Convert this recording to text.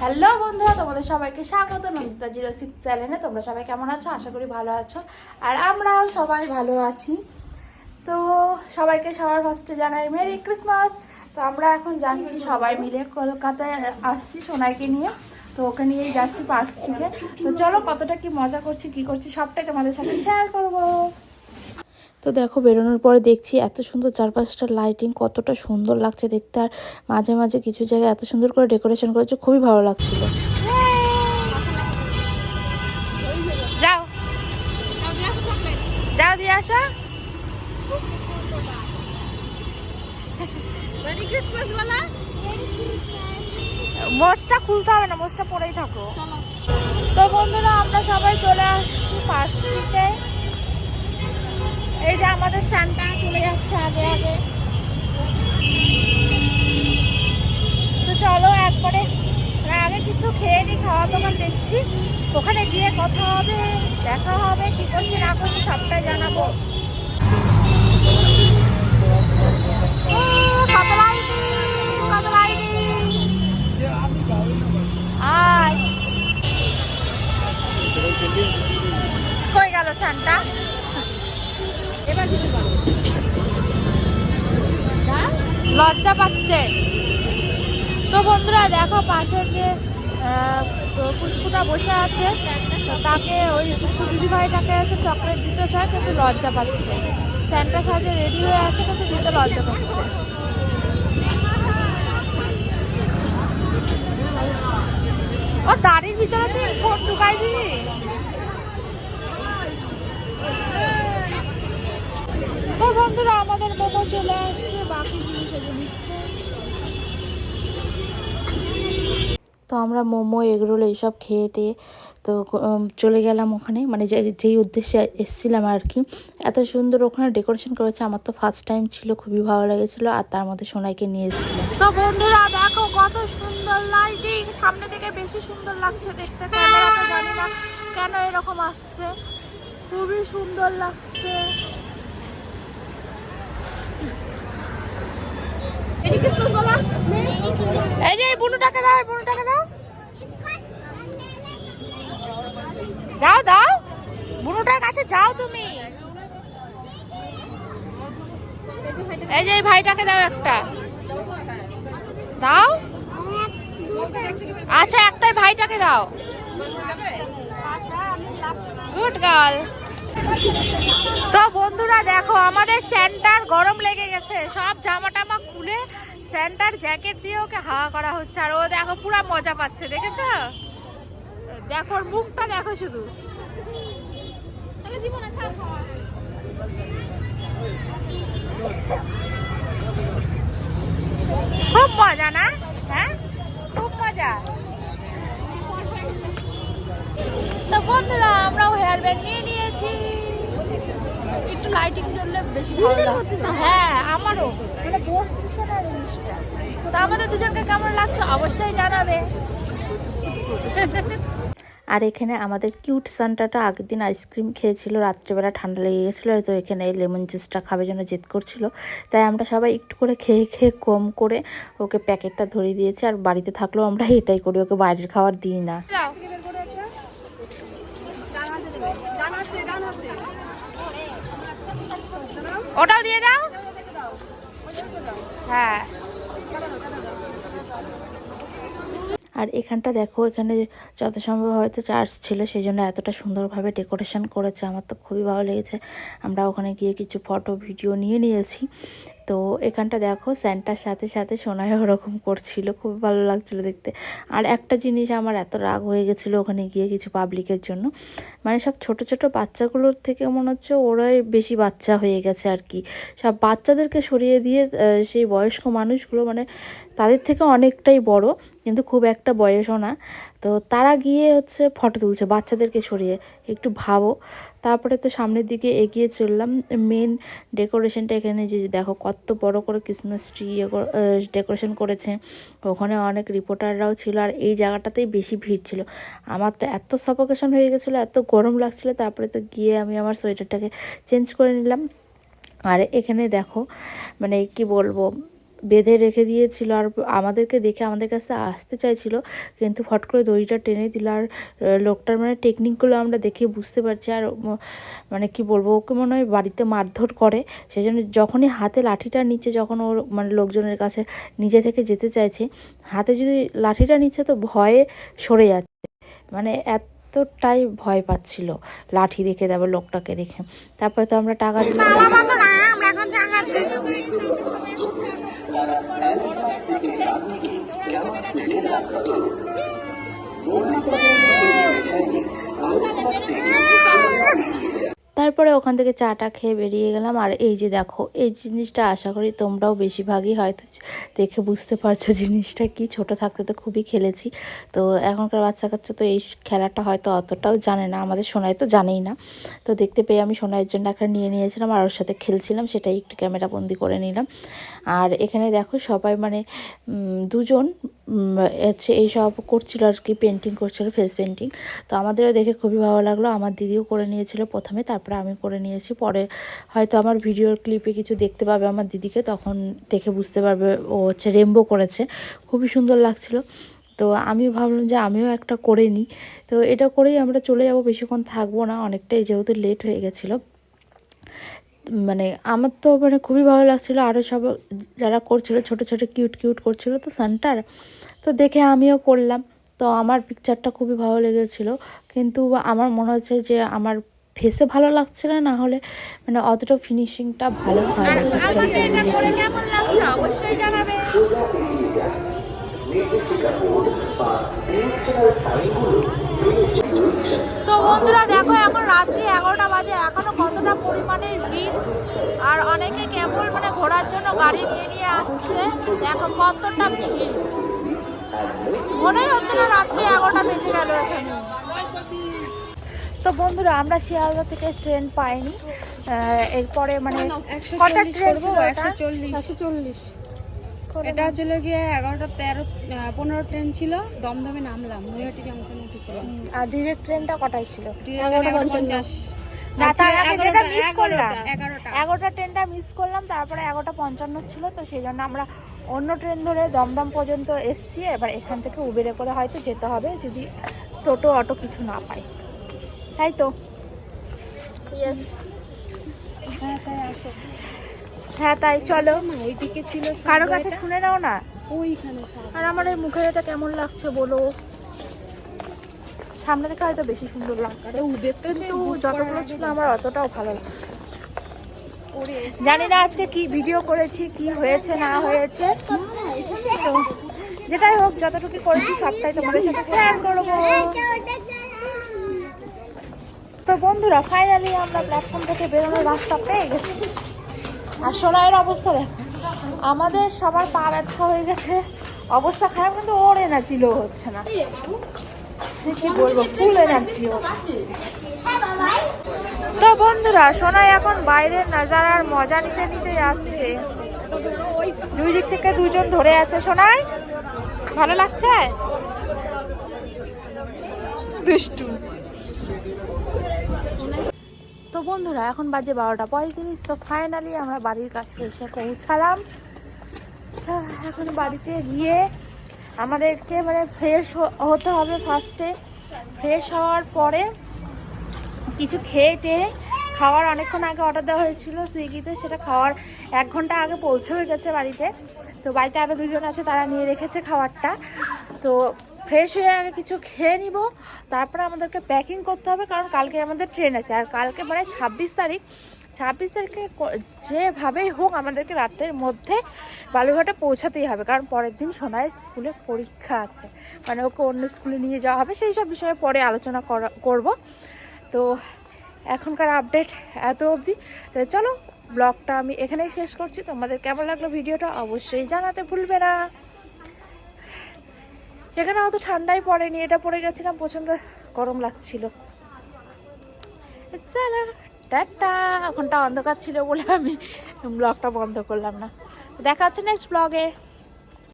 Hello বন্ধুরা, তোমাদের সবাইকে স্বাগত নন্দিতা জিরো সিক্স চ্যানেলে। তোমরা সবাই কেমন আছো? আশা করি ভালো আছো। আর আমরাও সবাই ভালো আছি। তো সবাইকে সবার ফার্স্টে জানাই মেরি ক্রিসমাস। তো আমরা এখন যাচ্ছি সবাই মিলে কলকাতায় আসছি সোনাইকে নিয়ে। তো ওকে নিয়েই যাচ্ছি পার্ক থেকে তো চলো কতটা কি মজা করছি, কি করছি, সবটাই তোমাদের সাথে শেয়ার করব। তো দেখো বেরোনোর পরে দেখছি এত সুন্দর চারপাশটা লাইটিং কতটা সুন্দর লাগছে দেখতে। আর মাঝে মাঝে কিছু জায়গায় এত সুন্দর করে ডেকোরেশন করেছে খুবই ভালো লাগছিল। যাও। যাও দিয়ে আসা। খুলতে হবে না পরেই থাকো। তো বন্ধুরা আমরা সবাই চলে আসছি পার্ক স্ট্রিটে এই যে আমাদের স্যান্টা চলে যাচ্ছে আগে আগে। তো চলো একবারে আগে কিছু খেয়ে নি খাওয়া দোকান দেখছি। ওখানে গিয়ে কথা হবে, দেখা হবে, কি করছি না করছি সবটাই জানাব। লজ্জা পাচ্ছে। তো বন্ধুরা দেখো পাশে যে আহ, পুচকুটা বসে আছে তাকে ওই পুচকু দিদি ভাইটাকে এসে চকলেট দিতে চায় কিন্তু লজ্জা পাচ্ছে। স্যান্টার সাজে রেডি হয়ে আছে কিন্তু দিতে লজ্জা পাচ্ছে। ও দাড়ির ভিতরে তুই ফোন ঢুকাই দিবি চলে আসছে বাকি জিনিস তো আমরা মোমো এগরোল এইসব খেয়ে টেয়ে তো চলে গেলাম ওখানে। মানে যে যেই উদ্দেশ্যে এসেছিলাম আর কি। এত সুন্দর ওখানে ডেকোরেশন করেছে। আমার তো ফার্স্ট টাইম ছিল খুবই ভালো লেগেছিলো আর তার মধ্যে সোনাইকে নিয়ে এসেছিলাম। তো বন্ধুরা দেখো কত সুন্দর লাইটিং সামনে থেকে বেশি সুন্দর লাগছে দেখতে। ক্যামেরাতে জানি না কেন এরকম আসছে। খুবই সুন্দর লাগছে মেরি ক্রিসমাস বলা এই যে, এই বুনুটাকে দাও বুনুটাকে দাও। যাও, দাও। বুনুটার কাছে যাও তুমি। এই যে ভাইটাকে দাও একটা। দাও। আচ্ছা একটাই ভাইটাকে দাও। Good girl. তো বন্ধুরা দেখো, আমাদের সেন্টার গরম লেগে গেছে। সব জামা টামা খুলে সেন্টার জ্যাকেট দিয়ে ওকে হাওয়া করা হচ্ছে। আর ও দেখো, পুরো মজা পাচ্ছে, দেখেছ? দেখো মুখটা দেখো শুধু। খুব মজা, না? হ্যাঁ? খুব মজা। তো বন্ধুরা, আমরাও হেয়ার নিয়ে নিয়েছি। একটু লাইটিং জ্বললে বেশি ভালো আমার। হ্যাঁ আমারও। মানে বসতেছে না জিনিসটা তো আমাদের দুজনকে কেমন লাগছে অবশ্যই জানাবে। আর এখানে আমাদের কিউট সানটাটা আগের দিন আইসক্রিম খেয়েছিল রাত্রিবেলা ঠান্ডা লেগে গেছিল তো এখানে এই লেমন জুসটা খাবে জন্য জেদ করছিল। তাই আমরা সবাই একটু করে খেয়ে খেয়ে কম করে ওকে প্যাকেটটা ধরিয়ে দিয়েছি আর বাড়িতে থাকলেও আমরা এটাই করি ওকে বাইরের খাবার দিই না। ওটাও দিয়ে দাও? হ্যাঁ। আর এখানটা দেখো, এখানে যত সম্ভব হয়তো চার্চ ছিল সেই জন্য এতটা সুন্দরভাবে ডেকোরেশন করেছে, আমার তো খুবই ভালো লেগেছে। আমরা ওখানে গিয়ে কিছু ফটো, ভিডিও নিয়ে নিয়েছি। তো এখানটা দেখো স্যান্টার সাথে সাথে সোনায় ওরকম করছিল, খুব ভালো লাগছিল দেখতে। আর একটা জিনিস আমার এত রাগ হয়ে গেছিল ওখানে গিয়ে কিছু পাবলিকের জন্য। মানে সব ছোট ছোট বাচ্চাগুলোর থেকে মনে হচ্ছে ওরাই বেশি বাচ্চা হয়ে গেছে আর কি। সব বাচ্চাদেরকে সরিয়ে দিয়ে সেই বয়স্ক মানুষগুলো মানে তাদের থেকে অনেকটাই বড়, কিন্তু খুব একটা বয়সও না। তো তারা গিয়ে হচ্ছে ফটো তুলছে, বাচ্চাদেরকে সরিয়ে, একটু ভাবো। তারপরে তো সামনের দিকে এগিয়ে চললাম মেন ডেকোরেশনটা এখানে যে দেখো কত বড় করে ক্রিসমাস ট্রি ডেকোরেশন করেছে। ওখানে অনেক রিপোর্টাররাও ছিল আর এই জায়গাটাতেই বেশি ভিড় ছিল। আমার তো এত সাফোকেশন হয়ে গেছিল, এত গরম লাগছিল, তারপরে তো গিয়ে আমি আমার সোয়েটারটাকে চেঞ্জ করে নিলাম। আর এখানে দেখো মানে কি বলব বেঁধে রেখে দিয়েছিল আর আমাদেরকে দেখে আমাদের কাছে আসতে চাইছিল, কিন্তু ফট করে দড়িটা টেনে দিল আর লোকটার মানে টেকনিকগুলো আমরা দেখে বুঝতে পারছি আর মানে কি বলব, ওকে মনে হয় বাড়িতে মারধর করে। সেই জন্য যখনই হাতে লাঠিটা নিচ্ছে, যখন ওর মানে লোকজনের কাছে নিজে থেকে যেতে চাইছে, হাতে যদি লাঠিটা নিচ্ছে তো ভয়ে সরে যাচ্ছে। মানে এত এতটাই ভয় পাচ্ছিল লাঠি দেখে, তারপর লোকটাকে দেখে। তারপরে তো আমরা টাকা দিলাম। টাকা তারপরে ওখান থেকে চাটা খেয়ে বেরিয়ে গেলাম। আর এই যে দেখো, এই জিনিসটা আশা করি তোমরাও বেশিরভাগই হয়তো দেখে বুঝতে পারছ জিনিসটা কি। ছোট থাকতে তো খুবই খেলেছি। তো এখনকার বাচ্চা কাচ্চা তো এই খেলাটা হয়তো অতটাও জানে না। আমাদের সোনাই তো জানেই না। তো দেখতে পেয়ে আমি সোনাইয়ের জন্য একটা নিয়ে নিয়েছিলাম আর ওর সাথে খেলছিলাম, সেটাই একটু ক্যামেরা বন্দি করে নিলাম। আর এখানে দেখো সবাই মানে দুজন হচ্ছে এইসব করছিল আর কি পেন্টিং করছিল ফেস পেন্টিং তো আমাদেরও দেখে খুবই ভালো লাগল। আমার দিদিও করে নিয়েছিল প্রথমে, তারপরে আমি করে নিয়েছি। পরে হয়তো আমার ভিডিওর ক্লিপে কিছু দেখতে পাবে আমার দিদিকে, তখন দেখে বুঝতে পারবে ও হচ্ছে রেমবো করেছে। খুবই সুন্দর লাগছিল। তো আমি ভাবলাম যে আমিও একটা করে নিই তো এটা করেই আমরা চলে যাব, বেশিক্ষণ থাকব না, অনেকটাই যেহেতু লেট হয়ে গেছিল। মানে আমার তো মানে খুবই ভালো লাগছিল। আরও সব যারা করছিল, ছোট ছোট কিউট কিউট করছিল তো সানটার, তো দেখে আমিও করলাম। তো আমার পিকচারটা খুবই ভালো লেগেছিলো। কিন্তু আমার মনে হচ্ছে যে আমার ফেসে ভালো লাগছে না না হলে মানে অতটা ফিনিশিংটা ভালো হয় তো বন্ধুরা দেখো এখন রাত্রি এগারোটা বাজে। এখনও কতটা পরিমাণে ভিড়? আর অনেকে কেবল মানে ঘোরার জন্য গাড়ি নিয়ে নিয়ে আসছে। দেখো কতটা ভিড়। মনেই হচ্ছে না রাত্রি এগারোটা বেজে গেল এখানে। তো বন্ধুরা আমরা শিয়ালদা থেকে ট্রেন পাইনি। এরপরে মানে কটা ট্রেন ছিল একশো চল্লিশ। এটা ছিল গিয়ে এগারোটা তেরো পনেরো ট্রেন ছিল দমদমে নামলাম নৈহাটি জংশনে উঠেছিলাম আর ডিরেক্ট ট্রেনটা কটায় ছিল? পঞ্চাশ। এগারোটা ট্রেনটা মিস করলাম তারপরে এগারোটা পঞ্চান্ন ছিল তো সেই জন্য আমরা অন্য ট্রেন ধরে দমদম পর্যন্ত এসছি। এবার এখান থেকে উবেরে করে হয়তো যেতে হবে যদি টোটো অটো কিছু না পাই তাই তো? ইয়েস হ্যাঁ তাই আসো। হ্যাঁ তাই চলো। এইদিকে ছিল কারও কাছে শুনে নাও না। ওইখানে আর আমার এই মুখের এটা কেমন লাগছে বলো? সামনে থেকে হয়তো বেশি সুন্দর লাগছে। কিন্তু যতগুলো ছিল আমার অতটাও ভালো লাগছে। জানি না আজকে কি ভিডিও করেছি কি হয়েছে না হয়েছে। তো যেটাই হোক যতটুকু করেছি সবটাই তোমাদের সাথে শেয়ার করব। তো বন্ধুরা ফাইনালি আমরা প্ল্যাটফর্ম থেকে বেরোনোর রাস্তা পেয়ে গেছি। আর সোনাইয়ের অবস্থা দেখো, আমাদের সবার পা ব্যথা হয়ে গেছে, অবস্থা খারাপ, কিন্তু ওর এনার্জি লো হচ্ছে না। কি বলব ফুল এনার্জি ওর। তো বন্ধুরা, সোনাই এখন বাইরের নাজারার মজা নিতে নিতে যাচ্ছে। দুই দিক থেকে দুজন ধরে আছে, সোনাই, ভালো লাগছে? দুষ্টু। বন্ধুরা, এখন বাজে বারোটা পঁয়ত্রিশ, তো ফাইনালি আমরা বাড়ির কাছে এসে পৌঁছালাম। এখন বাড়িতে গিয়ে আমাদেরকে মানে ফ্রেশ হতে হবে ফার্স্টে ফ্রেশ হওয়ার পরে কিছু খেয়ে টেয়ে খাওয়ার অনেকক্ষণ আগে অর্ডার দেওয়া হয়েছিল সুইগিতে, সেটা খাওয়ার এক ঘণ্টা আগে পৌঁছে গেছে বাড়িতে। তো বাড়িতে আরও দুজন আছে, তারা নিয়ে রেখেছে খাবারটা। তো ফ্রেশ হয়ে আগে কিছু খেয়ে নিব। তারপরে আমাদেরকে প্যাকিং করতে হবে, কারণ কালকে আমাদের ট্রেন আছে। আর কালকে মানে ছাব্বিশ তারিখ, ছাব্বিশ তারিখে যেভাবেই হোক আমাদেরকে রাতের মধ্যে বালুঘাটে পৌঁছাতেই হবে। কারণ পরের দিন সোনার স্কুলে পরীক্ষা আছে। মানে ওকে অন্য স্কুলে নিয়ে যাওয়া হবে, সেই সব বিষয়ে পরে আলোচনা করা, করব। তো এখনকার আপডেট এত অবধি। তো চলো ব্লগটা আমি এখানেই শেষ করছি। তোমাদের কেমন লাগল ভিডিওটা অবশ্যই জানাতে ভুলবে না। এখানে অত ঠান্ডাই পড়েনি, এটা পড়ে গেছিলাম, প্রচণ্ড গরম লাগছিল। চলো, টাটা। ওখানটা অন্ধকার ছিল বলে আমি ব্লগটা বন্ধ করলাম না। দেখা হচ্ছে নেক্সট ব্লগে